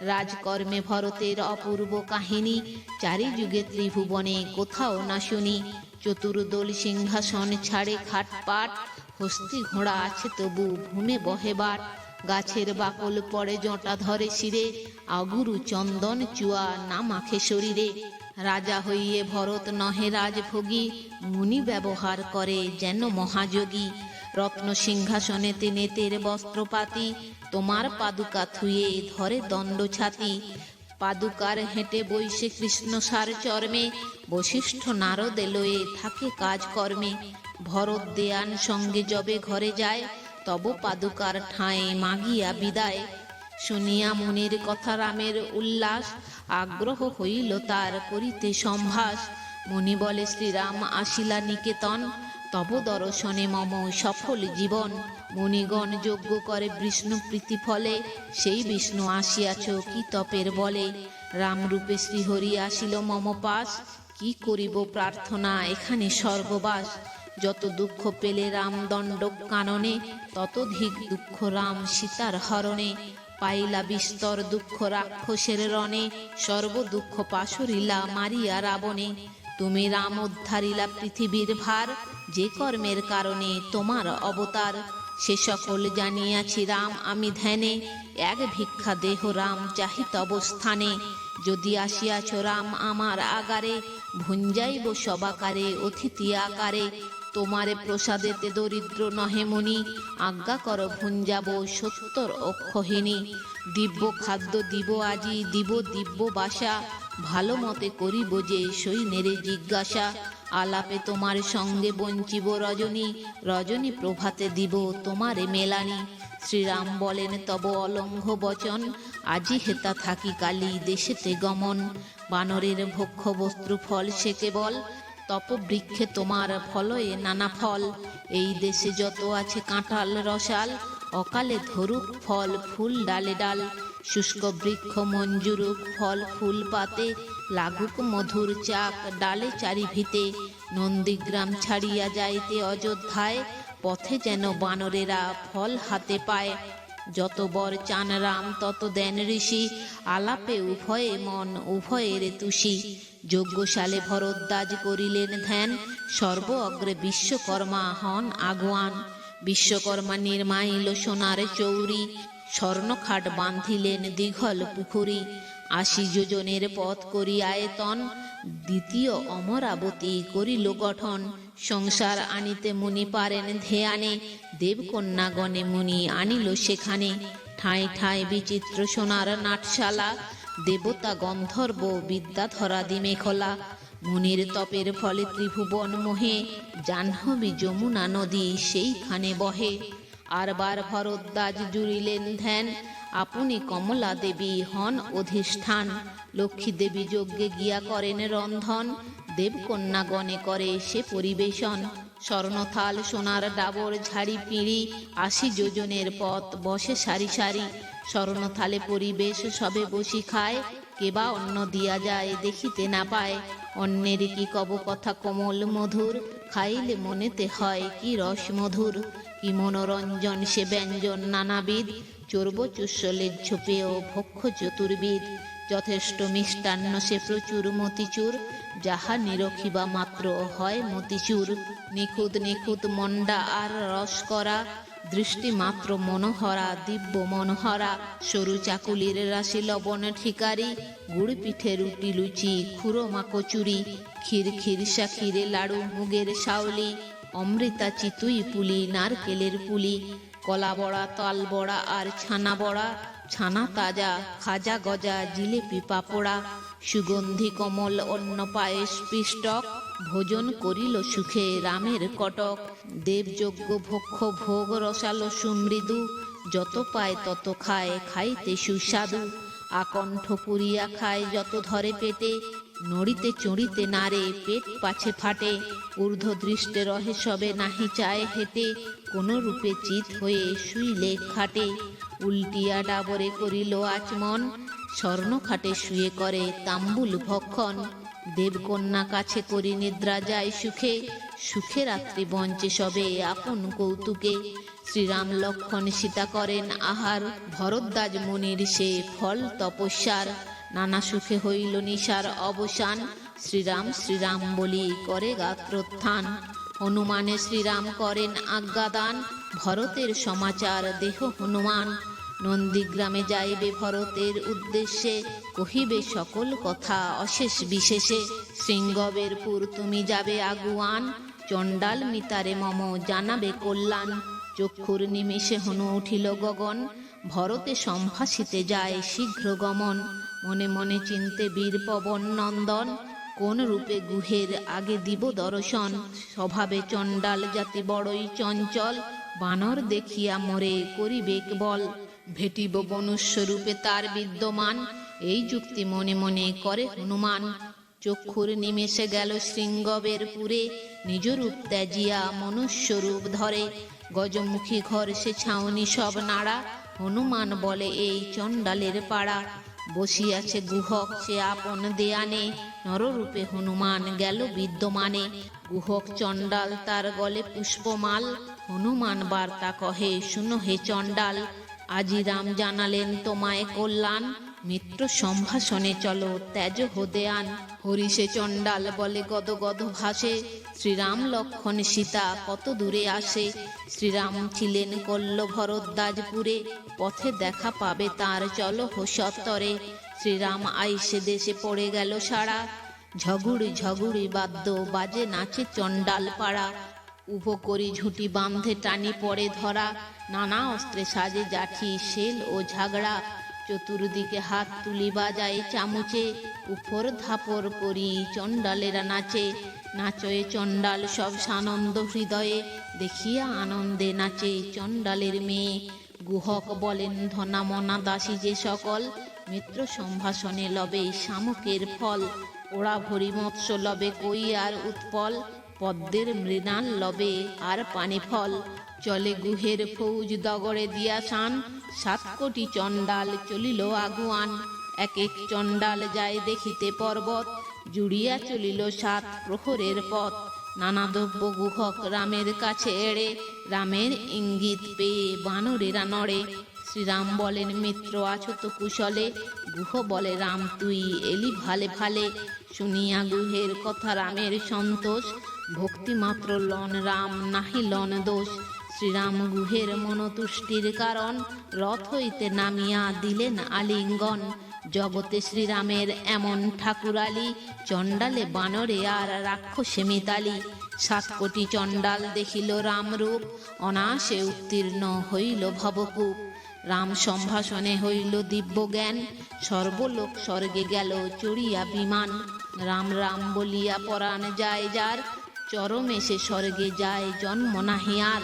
রাজকর্মে ভরতের অপূর্ব কাহিনী চারি যুগে ত্রিভুবনে কোথাও না শুনি। চতুর্দোল সিংহাসন ছাড়ে খাটপাট, হস্তি ঘোড়া আছে তবু ভূমে বহেবার গাছের বাকল পড়ে জটা ধরে শিরে, আগুরু চন্দন চুয়া না মাখে শরীরে। রাজা হইয়ে ভরত নহে রাজভোগী, মুনি ব্যবহার করে যেন মহাযোগী। রত্ন সিংহাসনে নেতের বস্ত্রপাতি, তোমার পাদুকা থুয়ে ধরে দণ্ড ছাতি। পাদুকার হেঁটে বইসে কৃষ্ণ সার চর্মে, বশিষ্ঠ নারদ এলোয়ে থাকে কাজকর্মে ভরত দেয়ান সঙ্গে যবে ঘরে যায়, তব পাদুকার ঠাঁয়ে মাগিয়া বিদায়। শুনিয়া মনের কথা রামের উল্লাস, আগ্রহ হইল তার করিতে সম্ভাস। মুনি বলে, শ্রীরাম, আসিলা নিকেতন। তব দর্শনে মম সফল জীবন। মুনিগণ যজ্ঞ করে বিষ্ণু প্রীতি ফলে, সেই বিষ্ণু আসিয়াছ কি তপের বলে। রামরূপে শ্রীহরি আসিল মম পাশ, কি করিব প্রার্থনা এখানে স্বর্গবাস। যত দুঃখ পেলে রাম দণ্ড কাননে ততধিক দুঃখ রাম সীতার হরণে। পাইলা বিস্তর দুঃখ রাক্ষসের রণে, সর্ব দুঃখ পাশরিলা মারিয়া রাবণে। তুমি রাম উদ্ধারিলা পৃথিবীর ভার যে কর্মের কারণে তোমার অবতার, সে সকল জানিয়াছি রাম আমি ধ্যানে, এক ভিক্ষা দেহ রাম চাহিত অবস্থানে। যদি আসিয়াছ রাম আমার আগারে, ভুঞ্জাইব সবাকারে, অতিথি আকারে, তোমারে প্রসাদেতে দরিদ্র নহে মনি, আজ্ঞা কর ভুঞ্জাব সত্তর অক্ষহিনী দিব্য খাদ্য দিব আজি, দিব দিব্য বাসা, ভালো মতে করিব যে সৈন্যেরে জিজ্ঞাসা। আলাপে তোমার সঙ্গে বঞ্চিব রজনী রজনী প্রভাতে দিব তোমারে মেলানি। শ্রীরাম বলেন, তব অলঙ্ঘ বচন, আজি হেতা থাকি কালী দেশেতে গমন। বানরের ভক্ষ বস্ত্র ফল সে কেবল তপবৃক্ষে তোমার ফলয়ে নানা ফল। এই দেশে যত আছে কাঁঠাল রসাল, অকালে ধরুক ফল ফুল ডালে ডাল। শুষ্ক বৃক্ষ মঞ্জুরুক ফল, ফুল পাতে, লাগুক মধুর চাক ডালে চারি ভিতে নন্দীগ্রাম ছাড়িয়া যাইতে অযোধ্যায়, পথে যেন বানরেরা ফল হাতে পায়। যত বর চান রাম, তত দেন ঋষি, আলাপে উভয়ে মন, উভয়ের তুষি। যজ্ঞশালে ভরদ্বাজ করিলেন ধ্যান, সর্ব অগ্রে বিশ্বকর্মা হন আগুয়ান। বিশ্বকর্মা নির্মাইল সোনার চৌরি স্বর্ণখাট বাঁধিলেন দীঘল পুকুরি আশি যোজনের পথ করি আয়তন। দ্বিতীয় অমরাবতী করিল গঠন। সংসার আনিতে মুনি পারেন ধ্যানে। দেবকন্যাগণে মুনি আনিল সেখানে। ঠাঁই ঠাঁই বিচিত্র সোনার নাটশালা। দেবতা গন্ধর্ব বিদ্যাধরা দিমে খোলা। মুনির তপের ফলে ত্রিভুবন মোহে। জাহ্নবী যমুনা নদী সেইখানে বহে। আরবার ভরদ্বাজ জুড়িলেন ধ্যান। আপনি কমলা দেবী হন অধিষ্ঠান। লক্ষ্মী দেবী যজ্ঞে গিয়া করেন রন্ধন। দেবকন্যাগণে করে সে পরিবেশন। স্বর্ণথাল সোনার ডাবর ঝাড়ি পিঁড়ি, আশি যোজনের পথ বসে সারি সারি। স্বর্ণথালে পরিবেশ সবে বসি খায় কেবা অন্ন দিয়া যায় দেখিতে না পায়। অন্যের কি কব কথা কোমল মধুর? খাইলে মনেতে হয় কি রস মধুর কি মনোরঞ্জন সে ব্যঞ্জন নানাবিধ। চুস্বলের ঝোপেও ভক্ষ চতুর্বিদ যথেষ্ট মিষ্টান্ন সে প্রচুর মতিচুর, যাহা নিরখিবা মাত্র হয় মতিচুর। নিখুঁত নিখুঁত মন্ডা আর রস করা, দৃষ্টি মাত্র মনোহরা, দিব্য মনোহরা। সরু চাকুলির রাশি লবণ ঠিকারি, গুড় পিঠে রুটি লুচি, খুরমা কচুরি ক্ষীর ক্ষীরসা ক্ষীরে লাড়ু, মুগের শাওলি, অমৃতা চিতুই পুলি, নারকেলের পুলি, কলা বড়া, তাল বড়া আর ছানা বড়া, ছানা তাজা, খাজা গজা, জিলেপি পাপড়া, সুগন্ধি কমল, অন্ন পায়েস পিষ্টক, ভোজন করিল সুখে রামের কটক দেবযজ্ঞ ভক্ষ ভোগ, রসালো সুমৃদু, যত পায় তত খায়, খাইতে সুস্বাদু, আকণ্ঠ পুরিয়া খায়, যত ধরে পেটে নড়িতে চড়িতে নারে পেট পাছে ফাটে। ঊর্ধ্ব দৃষ্টে রহে সবে নাহি চায় হেঁটে। কোন রূপে চিত হয়ে শুইলে খাটে। উল্টিয়া ডাবরে করিল আচমন। স্বর্ণ খাটে শুয়ে করে তাম্বুল ভক্ষণ। দেবকন্যা কাছে করি নিদ্রা যায় সুখে। সুখে রাত্রি বঞ্চে সবে আপন কৌতুকে। শ্রীরাম লক্ষণ সীতা করেন আহার। ভরদ্বাজ মুনির সে ফল তপস্যার। নানা সুখে হইল নিশার অবসান। শ্রীরাম শ্রীরাম বলি করে গাত্রোত্থান। হনুমানে শ্রীরাম করেন আজ্ঞাদান। ভরতের সমাচার দেহ হনুমান। নন্দীগ্রামে যাইবে ভরতের উদ্দেশ্যে, কহিবে সকল কথা অশেষ বিশেষে। শৃঙ্গবের পুর তুমি যাবে আগুয়ান। চণ্ডাল মিতারে মম জানাবে কল্যাণ। চক্ষুর নিমেষে হনু উঠিল গগন। ভরতে সম্ভাসিতে যায় শীঘ্র গমন। মনে মনে চিনতে বীর পবন নন্দন, কোন রূপে গুহের আগে দিব দর্শন? স্বভাবে চণ্ডাল জাতি বড়ই চঞ্চল, বানর দেখিয়া মরে করিবেক বল ভেটিব বনুস্বরূপে তার বিদ্যমান, এই যুক্তি মনে মনে করে হনুমান। চক্ষুর নিমেষে গেল শৃঙ্গবের পুরে, নিজ রূপ ত্যাজিয়া মনুষ্যরূপ ধরে। গজমুখী ঘর সে ছাউনি সব নাড়া হনুমান বলে, এই চণ্ডালের পাড়া বসিয়াছে গুহক, সে আপন দেয়ানে। নররূপে হনুমান গেল বিদ্যমানে। গুহক চণ্ডাল তার গলে পুষ্পমাল। হনুমান বার্তা কহে, শুনো হে চণ্ডাল, আজি রাম জানালেন তোমায় কল্যাণ। মিত্র সম্ভাষণে চলো, ত্যাজ হদেয়ান হরিষে চণ্ডাল বলে, গদ গদ ভাসে। শ্রীরাম লক্ষণ সীতা কত দূরে আসে। শ্রীরাম ছিলেন কল্ল ভরদ্বাজপুরে পথে দেখা পাবে তার চলো হোসত্তরে। শ্রীরাম আইসে দেশে পড়ে গেল সারা। ঝগুড়ি ঝগুড়ি বাদ্য বাজে, নাচে চণ্ডাল পাড়া। উভ করি ঝুঁটি বাঁধে, টানি পড়ে ধরা। নানা অস্ত্রে সাজে জাঠি শেল ও ঝাগড়া। চতুর্দিকে হাত তুলি বাজায় চামচে, উপর ধাপর করি চণ্ডালেরা নাচে। নাচয়ে চণ্ডাল সব সানন্দ হৃদয়ে, দেখিয়া আনন্দে নাচে চণ্ডালের মেয়ে। গুহক বলেন ধনা মনা দাসী যে সকল, মিত্র সম্ভাষণে লবে শামুকের ফল। ওড়া ভরি মৎস্য লবে কই আর উৎপল পদ্মের মৃণাল লবে আর পানি ফল। চলে গুহের ফৌজ দগড়ে দিয়া শান। সাত কোটি চণ্ডাল চলিল আগুয়ান। এক এক চণ্ডাল যায় দেখিতে পর্বত। জুড়িয়া চলিল সাত প্রহরের পথ। নানা দ্রব্য গুহক রামের কাছে এড়ে, রামের ইঙ্গিত পেয়ে বানরেরা নড়ে। শ্রীরাম বলেন, মিত্র, আছো তো কুশলে। গুহ বলে, রাম, তুই এলি ভালে ভালে। শুনিয়া গুহের কথা রামের সন্তোষ। ভক্তি মাত্র লন, রাম নাহি লন দোষ। শ্রীরাম গুহের মনতুষ্টির কারণ, রথ হইতে নামিয়া দিলেন আলিঙ্গন। জগতে শ্রীরামের এমন ঠাকুর ঠাকুরালি, চণ্ডালে বানরে আর রাক্ষসে মিতালি। সাত কোটি চণ্ডাল দেখিল রামরূপ অনাসে উত্তীর্ণ হইল ভবকূপ। রাম সম্ভাষণে হইল দিব্য জ্ঞান, সর্বলোক স্বর্গে গেল চড়িয়া বিমান। রাম রাম বলিয়া পরাণ যায় যার চরমে সে স্বর্গে যায় জন্ম নাহি আর